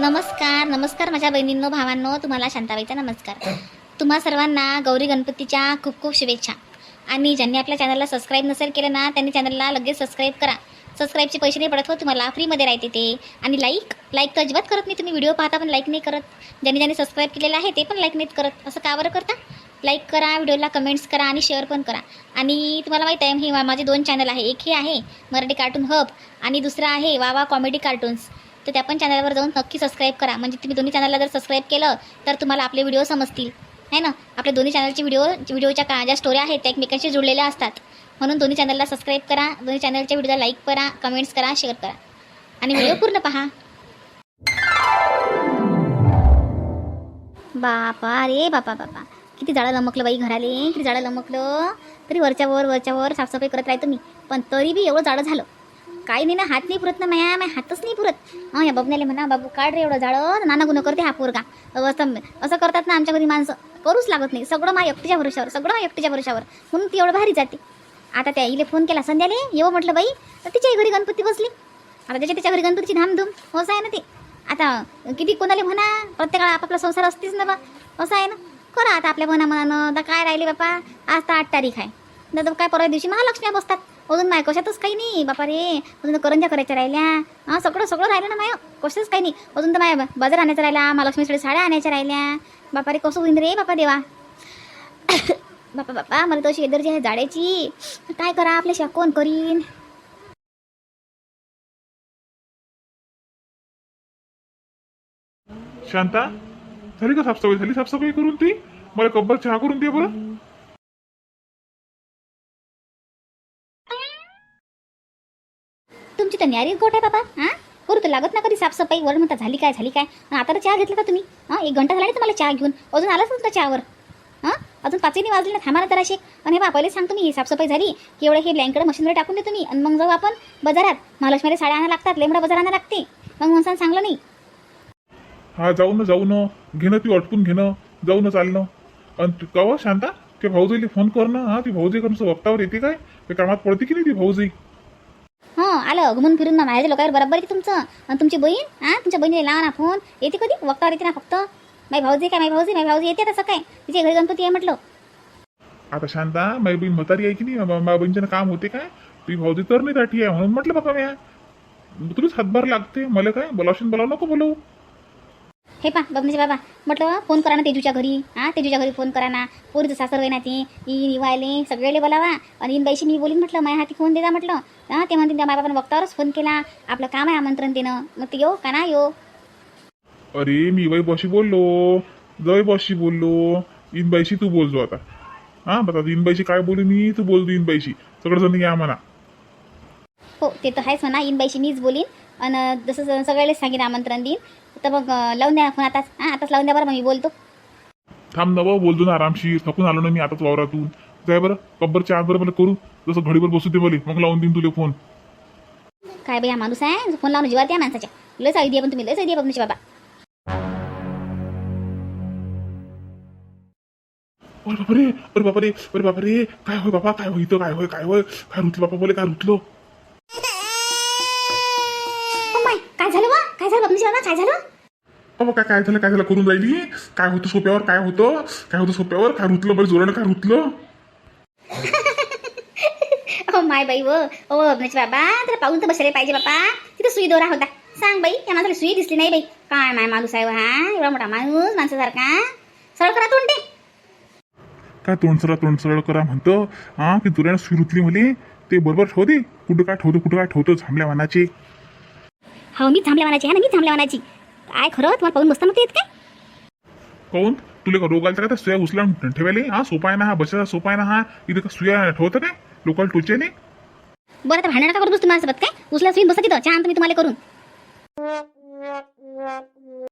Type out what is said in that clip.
नमस्कार नमस्कार माझ्या बहिणींनो भावांनो तुम्हाला शांताबाईचा नमस्कार. तुम्हा सर्वांना गौरी गणपतीच्या खूप खूप शुभेच्छा. आणि ज्यांनी आपल्या चॅनलला सबस्क्राईब नसेल केलं ना त्यांनी चॅनलला लगेच सबस्क्राईब करा. सबस्क्राईबचे पैसे नाही पडत हो तुम्हाला फ्रीमध्ये राहते ते. आणि लाईक लाईक तर अजिबात करत नाही तुम्ही व्हिडिओ पाहता पण लाईक नाही करत. ज्यांनी ज्यांनी सबस्क्राईब केलेलं आहे ते पण लाईक नाहीत करत. असं का बरं करता? लाईक करा व्हिडिओला कमेंट्स करा आणि शेअर पण करा. आणि तुम्हाला माहीत आहे हे माझे दोन चॅनल आहे. एक हे आहे मराठी कार्टून हब आणि दुसरं आहे वावा कॉमेडी कार्टून्स तर त्या पण चॅनलवर जाऊन नक्की सबस्क्राईब करा. म्हणजे तुम्ही दोन्ही चॅनलला जर सबस्क्राईब केलं तर तुम्हाला आपले व्हिडिओ समजतील. है ना? आपल्या दोन्ही चॅनलचे व्हिडिओ व्हिडिओच्या का ज्या स्टोऱ्या आहेत त्या एकमेकांशी जुळलेल्या असतात. म्हणून दोन्ही चॅनलला सबस्क्राईब करा. दोन्ही चॅनलच्या व्हिडिओला लाईक करा कमेंट्स करा शेअर करा. आणि व्हिडिओ पूर्ण पहा. बापा रे बापा बापा. किती जाळं लमकलं बाई घराले. किती जाळं लमकलं. तरी वरच्या वर वरच्या वर साफसफाई करत राहतो मी. पण तरी बी एवढं झाडं झालं. काही नाही ना हात नाही पुरत ना माया माझ्या हातच नाही पुरत. हां या बबण्याले म्हणा बाबू काढ रे एवढं जाळं नाना गुन्हा करते हा पोरगा. असं असं करतात ना आमच्या घरी माणसं. करूच लागत नाही. सगळं मा एकटीच्या भरोशावर सगळं मा एकटीच्या भरोशावर म्हणून ती एवढं भारी जाते. आता त्या इले फोन केला संध्याले येऊ म्हटलं बाई तर तिच्याही घरी गणपती बसली. आता त्याच्या तिच्या घरी गणपतीची धामधूम होस आहे ना ते. आता किती कोणाला म्हणा प्रत्येकाला आपापला संसार असतेच ना बा. असं आहे ना. करा आता आपल्या मना मनानं आता काय राहिले बापा? आज तर आठ तारीख आहे. दादा काय परवा दिवशी महालक्ष्म्या बसतात. अजून माय कशातच काही नाही बापा रे अजून करंजा करायच्या राहिल्या. हां सगळं सगळं राहिलं ना माय. कशाच काही नाही. अजून तर माय बाजार आणायचा राहिला महालक्ष्मीसाठी साड्या आणायच्या राहिल्या. बापा रे कसं होईन रे बापा देवा. बापा बापा मला तशी एदर्जी आहे जाड्याची काय करा आपल्या कोण करीन? शांता झाली का साफसफाई? झाली साफसफाई करून ती? मला कब्बल चहा करून दे बरं. तुमची तर न्यारीच गोट आहे बाबा हां? करू तर लागत ना कधी साफसफाई वर म्हणता झाली काय झाली काय? आता तर चहा घेतला का तुम्ही. हां एक घंटा झाला ना तुम्हाला चहा घेऊन. अजून आलाच नव्हता चहावर. हां अजून पाचही वाजले ना थांबा ना तर असे आणि बा पहिले सांगतो मी ही साफसफाई झाली की एवढं हे ब्लँकेट मशीनवर टाकून देतो मी. आणि मग जाऊ आपण बाजारात. महालक्ष्मीला साड्या आणा लागतात लेमडा बाजार आणा लागते. मग म्हणसान चांगलं नाही. हा जाऊ ना जाऊ ना. घेणं ती अटकून घेणं जाऊ ना चालणं आणि तू कवा शांता? ते भाऊजीला फोन कर ना. हा ती भाऊजी करून वक्तावर येते काय? ते कामात पडते की नाही ती भाऊजी हां आलं घुमून फिरून ना माझ्या लोकांवर बरोबर येते तुमचं? आणि तुमची बहीण? हां तुमच्या बहिणीला लावा ना फोन येते कधी? वक्तावर येते ना फक्त? माई भाऊजी काय माई भाऊजी? माई भाऊजी येते तसं काय तिच्या घरी गणपती आहे म्हटलं. आता शांता माझी बहीण म्हातारी आहे की नाही? मा- माझ्या बहिणीचं काम होते काय? ती भाऊजी तर नाही राठी आहे म्हणून म्हटलं बाबा म्या. तुलाच हातभार लागते. मला काय? बोलावशील बोलाव नको बोलवू हे पा बघण्याचे बाबा म्हटलं फोन करा ना तेजूच्या घरी. हां तेजूच्या घरी फोन करा ना. पोरीचं सासर ना ती. ई निवायले सगळेले बोलावा. आणि इन बाईशी मी बोलीन म्हटलं माझ्या हाती फोन देता म्हटलं. हां ते म्हणते त्या मायबापानं वक्तावरच फोन केला. आपलं काम आहे आमंत्रण देणं. मग ते येऊ का ना येऊ? अरे मी वै बॉशी बोललो. जय बॉशी बोललो. इनबाईशी तू बोलतो आता. हा बता इनबाईशी काय बोलू मी तू बोलतो इनबाईशी सगळं जण या म्हणा. हो ते तर आहेच म्हणा. इन बाईशी मीच बोलीन. आणि जसं स- सगळ्यालाच सांगेन आमंत्रण देईन. तर मग लावून द्या फोन आताच. हां आताच लावून द्या बरं मग मी बोलतो. थांब नवं बोलतो ना आरामशीर. थकून आलो ना मी आताच वावरातून. जाय बरं कब्बरच्या आत बरं मला करू. जसं घडीवर बसू दे मला मग लावून देईन तुले फोन. काय बाई हा माणूस आहे? फोन लावून जीवार त्या माणसाच्या. लयच आयडिया पण तुम्ही लयच आयडिया बघण्याचे बाबा. अरे बापरे अरे बापरे अरे बापरे. काय होय बाबा काय होय इथं काय होय काय होय? काय रुतलं बापा बोले काय रुतलं ओ माय काय झालं वा बाबा काय झालं? बाबा काय काय झालं? काय झालं? करून राहिली? काय होतं सोप्यावर? काय होतं? काय होतं सोप्यावर? काय रुतलं बरं जोरानं? काय रुतलं? हो माय बाई व. ओ म्हणजे बाबा तर पाहून तर बसले पाहिजे बाबा. तिथं सुई दोरा होता. सांग बाई या माणसाला सुई दिसली नाही बाई. काय माय माणूस आहे हा? एवढा मोठा माणूस माणसासारखा? सरळ करा तोंडे. काय तोंडसरा तोंडसरळ करा म्हणतं? हा की दुऱ्यानं सुई रुतली म्हणे. ते बरोबर ठेवते कुठं काय ठेवतो कुठं काय ठेवतो झांबल्या वानाचे. हो मी थांबल्या मानाची आहे ना? मी थांबल्या मानाची काय खरं? तुम्हाला पाहून बसता नव्हतं येत काय? काऊन तुला का रोग आलता का? त्या सुया उचला ठेवायला हा सोपा आहे ना हा बसायचा सोपा आहे ना हा. इथं का सुया ठेवतं काय? लोकांना टोचायले बरं आता भांडण नका करत बसतो माझ्यासोबत? काय? उचला सुई बसा तिथं. छान तुम्ही तुम्हाला करून.